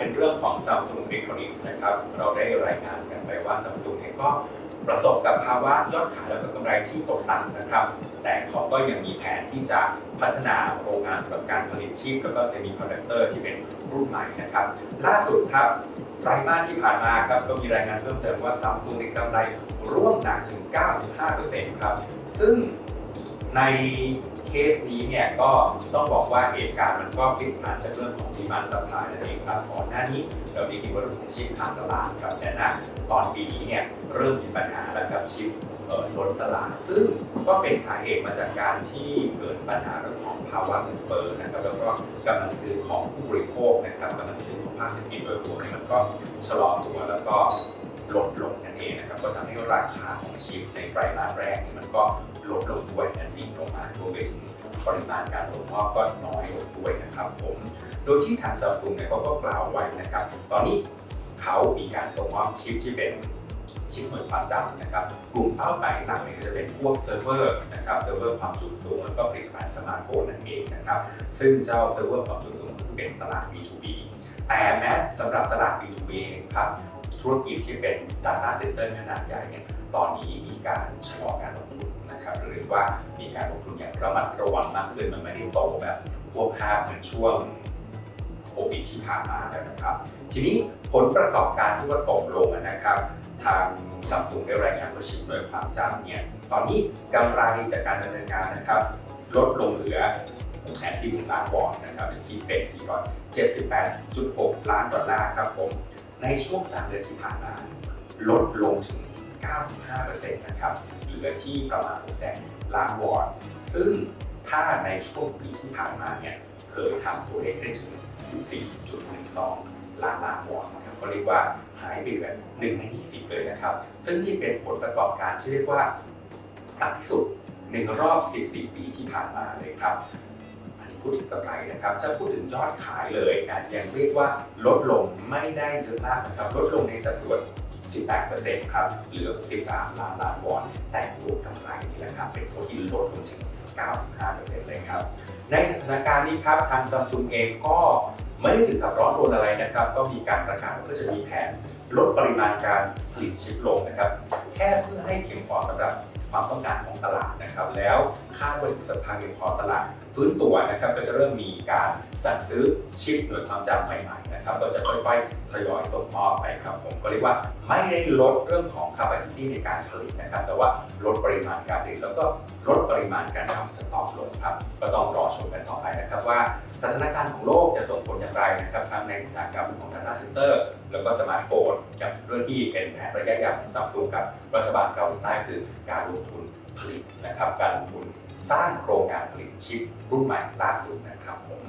เป็นเรื่องของ Samsung Electronics นะครับ เราได้รายงานกันไปว่า Samsung เองก็ประสบกับภาวะยอดขายและก็กำไรที่ตกต่ำนะครับ แต่เขาก็ยังมีแผนที่จะพัฒนาโรงงานสำหรับการผลิตชิป แล้วก็เซมิคอนดักเตอร์ที่เป็นรุ่นใหม่นะครับ ล่าสุดครับไตรมาสที่ผ่านมาครับก็มีรายงานเพิ่มเติมว่า Samsung ในกำไรร่วมหนักถึง 95%ครับ ซึ่ง ในเคสนี้เนี่ยก็ต้องบอกว่าเหตุการณ์มันก็พลิกผันจากเรื่องของดีมานสัพพลายนั่นเองครับก่อนหน้านี้เราได้ยินว่าเรื่องของชิปขาดตลาดครับแต่ณตอนปีนี้เนี่ยเริ่มมีปัญหาแล้วกับชิปล้นตลาด ซึ่งก็เป็นสาเหตุมาจากการที่เกิดปัญหาเรื่องของภาวะเงินเฟ้อนะครับแล้วก็กำลังซื้อของผู้บริโภคนะครับกำลังซื้อของภาคเศรษฐกิจโดยรวมเนี่ยมันก็ชะลอตัวแล้วก็ ลดลงนั่นเองนะครับก็ทำให้ราคาของชิปในไตรมาสแรกนี่มันก็ลดลงด้วยนั่นดิ่งลงมารวมไปถึงปริมาณการส่งมอบก็น้อยลงด้วยนะครับผมโดยที่ทางซัมซุงเนี่ยเขาก็กล่าวไว้นะครับ ตอนนี้เขามีการส่งมอบชิปที่เป็นชิปหน่วยความจำนะครับ กลุ่มเป้าหมายหลักเนี่ยก็จะเป็นพวกเซิร์ฟเวอร์นะครับเซิร์ฟเวอร์ความจุสูงแล้วก็ผลิตภัณฑ์สมาร์ทโฟนนั่นเองนะครับ ซึ่งเจ้าเซิร์ฟเวอร์ความจุสูงก็เป็นตลาด B2B แต่แม้สำหรับตลาด B2B เองครับ ธุรกิจที่เป็น Data Center ขนาดใหญ่เนี่ยตอนนี้มีการชะลอการลงทุนนะครับหรือว่ามีการลงทุนอย่างระมัดระวังมากขึ้นมันไม่ได้โตแบบพวกภาพเหมือนช่วงโควิดที่ผ่านมาแล้วนะครับ ทีนี้ผลประกอบการที่ว่าตกลงนะครับทางซัมซุงได้รายงานว่าชิปหน่วยความจำเนี่ยตอนนี้กำไรจากการดำเนินงานนะครับ ลดลงเหลือ640ล้านวอนนะครับหรือคิดเป็น 478.6 ล้านดอลลาร์ครับผม ในช่วง 3 เดือนที่ผ่านมา ลดลงถึง 95%นะครับ เหลือที่ประมาณ2,000ล้านวอน ซึ่งถ้าในช่วงปีที่ผ่านมาเนี่ย เคยทำตัวเลขได้ถึง 14.12 ล้านล้านวอนนะครับ ก็เรียกว่าหายไปแบบ1ใน20เลยนะครับ ซึ่งนี่เป็นผลประกอบการที่เรียกว่าต่ำที่สุดในรอบ 14 ปีที่ผ่านมาเลยครับ พูดถึงกำไรนะครับ ถ้าพูดถึงยอดขายเลยนะยังเรียกว่าลดลงไม่ได้เยอะมากนะครับ ลดลงในสัดส่วน 18%ครับ เหลือ 13 ล้านล้านวอน แต่ตัวกำไรนี่แหละครับเป็นตัวที่ลดลงถึง 95%เลยครับ ในสถานการณ์นี้ครับ ทางซัมซุงเองก็ไม่ได้ถึงกับร้อนรนอะไรนะครับ ก็มีการประกาศว่าจะมีแผนลดปริมาณการผลิตชิปลงนะครับ แค่เพื่อให้เพียงพอสำหรับความต้องการของตลาดนะครับ แล้วคาดว่าสัปดาห์เพียงพอตลาด ฟื้นตัวนะครับก็จะเริ่มมีการสั่งซื้อชิปหน่วยความจำใหม่ๆนะครับก็จะค่อยๆทยอยส่งมอบไปครับผมก็เรียกว่าไม่ได้ลดเรื่องของ capacity ในการผลิตนะครับ แต่ว่าลดปริมาณการผลิตแล้วก็ลดปริมาณการทำสต็อกลงครับก็ต้องรอชมกันต่อไปนะครับว่าสถานการณ์ของโลกจะส่งผลอย่างไรนะครับทั้งในอุตสาหกรรมของ Data Center แล้วก็สมาร์ทโฟนกับเรื่องที่เป็นแผนระยะยาวของซัมซุงกับรัฐบาลเกาหลีใต้คือการลงทุนผลิตนะครับการลงทุน สร้างโรงงานผลิตชิปรุ่นใหม่ล่าสุดนะครับผม